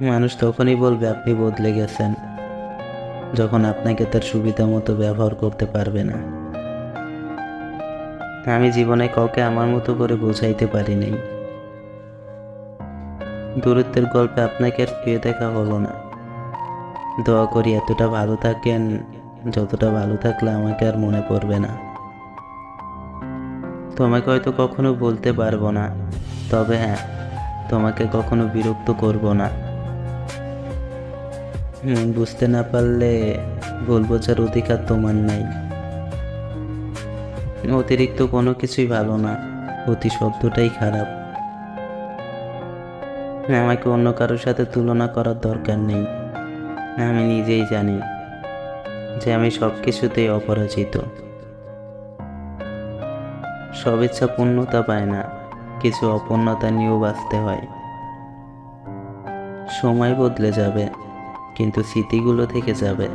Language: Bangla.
মানুষ তখনই বলবে, আপনি বদলে গেছেন। যখন আপনাকে তার সুবিধা মতো ব্যবহার করতে পারবে না। আমি জীবনে কাউকে আমার মতো করে বোঝাইতে পারি নাই। দূরত্বের গল্পে আপনাকে আর পেয়ে দেখা হলো না। দোয়া করি, এতটা ভালো থাকেন, যতটা ভালো থাকলে আমাকে আর মনে পড়বে না। তোমাকে হয়তো কখনো বলতে পারব না, তবে হ্যাঁ তোমাকে কখনো বিরক্ত করব না। বুঝতে না পারলে ভুল বোঝার অধিকার তোমার নাই। অতিরিক্ত কোনো কিছুই ভালো না, অতি শব্দটাই খারাপ। আমাকে অন্য কারোর সাথে তুলনা করার দরকার নেই, আমি নিজেই জানি যে আমি সব কিছুতেই অপরাজিত। সব ইচ্ছা পূর্ণতা পায় না, কিছু অপূর্ণতা নিয়েও বাঁচতে হয়। সময় বদলে যাবে। কিন্তু স্মৃতিগুলো থেকে যাবে।